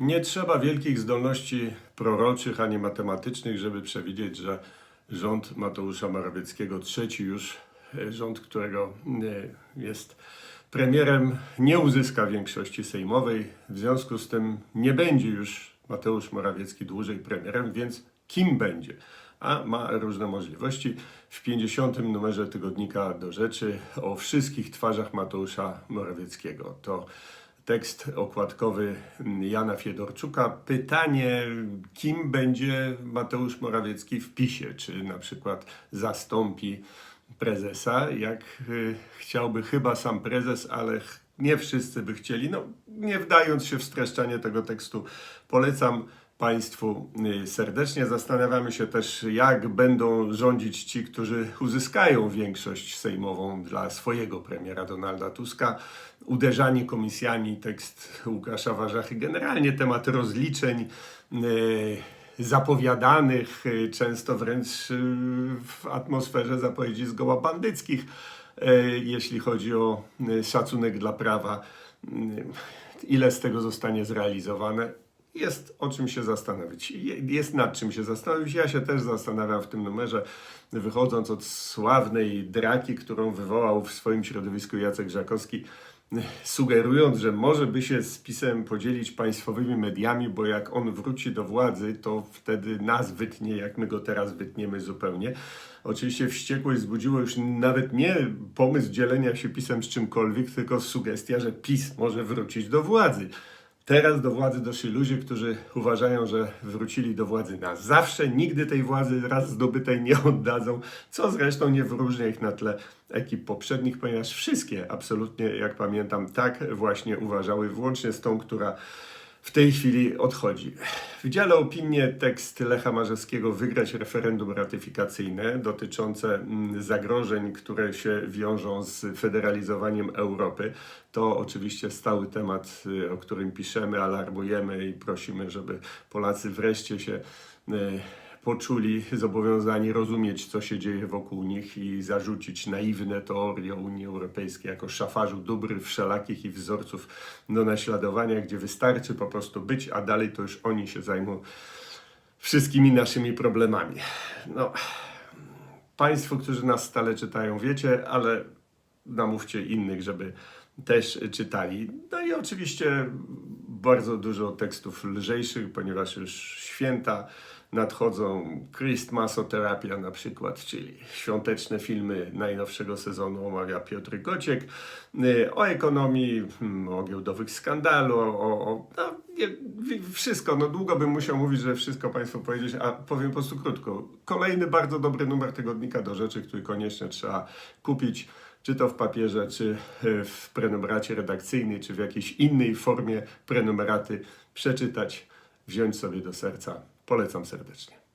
Nie trzeba wielkich zdolności proroczych ani matematycznych, żeby przewidzieć, że rząd Mateusza Morawieckiego, trzeci już e, rząd, którego e, jest premierem, nie uzyska większości sejmowej. W związku z tym nie będzie już Mateusz Morawiecki dłużej premierem, więc kim będzie? A ma różne możliwości. W 50. numerze tygodnika do rzeczy o wszystkich twarzach Mateusza Morawieckiego. To tekst okładkowy Jana Fiedorczuka. Pytanie, kim będzie Mateusz Morawiecki w PiSie? Czy na przykład zastąpi prezesa, jak y, chciałby chyba sam prezes, ale nie wszyscy by chcieli. No, nie wdając się w streszczanie tego tekstu, polecam Państwu y, serdecznie. Zastanawiamy się też, jak będą rządzić ci, którzy uzyskają większość sejmową dla swojego premiera Donalda Tuska. Uderzanie komisjami, tekst Łukasza Warzachy, generalnie temat rozliczeń. y, zapowiadanych, y, często wręcz w atmosferze zapowiedzi zgoła bandyckich, jeśli chodzi o szacunek dla prawa. Ile z tego zostanie zrealizowane? Jest o czym się zastanowić. Je- Jest nad czym się zastanowić. Ja się też zastanawiam w tym numerze, wychodząc od sławnej draki, którą wywołał w swoim środowisku Jacek Żakowski, sugerując, że może by się z PiSem podzielić państwowymi mediami, bo jak on wróci do władzy, to wtedy nas wytnie, jak my go teraz wytniemy zupełnie. Oczywiście wściekłość wzbudziło już nawet nie pomysł dzielenia się PiSem z czymkolwiek, tylko sugestia, że PiS może wrócić do władzy. Teraz do władzy doszli ludzie, którzy uważają, że wrócili do władzy na zawsze, nigdy tej władzy raz zdobytej nie oddadzą, co zresztą nie wyróżnia ich na tle ekip poprzednich, ponieważ wszystkie absolutnie, jak pamiętam, tak właśnie uważały, włącznie z tą, która w tej chwili odchodzi. W dziale opinie tekst Lecha Marzewskiego wygrać referendum ratyfikacyjne dotyczące mm, zagrożeń, które się wiążą z federalizowaniem Europy. To oczywiście stały temat, y, o którym piszemy, alarmujemy i prosimy, żeby Polacy wreszcie się y, poczuli zobowiązani rozumieć, co się dzieje wokół nich i zarzucić naiwne teorie Unii Europejskiej jako szafarzu dóbr wszelakich i wzorców do naśladowania, gdzie wystarczy po prostu być, a dalej to już oni się zajmą wszystkimi naszymi problemami. No, Państwo, którzy nas stale czytają, wiecie, ale namówcie innych, żeby też czytali. No i oczywiście bardzo dużo tekstów lżejszych, ponieważ już święta nadchodzą. Christmasoterapia na przykład, czyli świąteczne filmy najnowszego sezonu omawia Piotr Gociek. Y, O ekonomii, mm, o giełdowych skandalu, o, o no, wszystko. No długo bym musiał mówić, że wszystko Państwu powiedzieć, a powiem po prostu krótko. Kolejny bardzo dobry numer tygodnika do rzeczy, który koniecznie trzeba kupić czy to w papierze, czy e, w prenumeracie redakcyjnej, czy w jakiejś innej formie prenumeraty przeczytać, wziąć sobie do serca. Polecam serdecznie.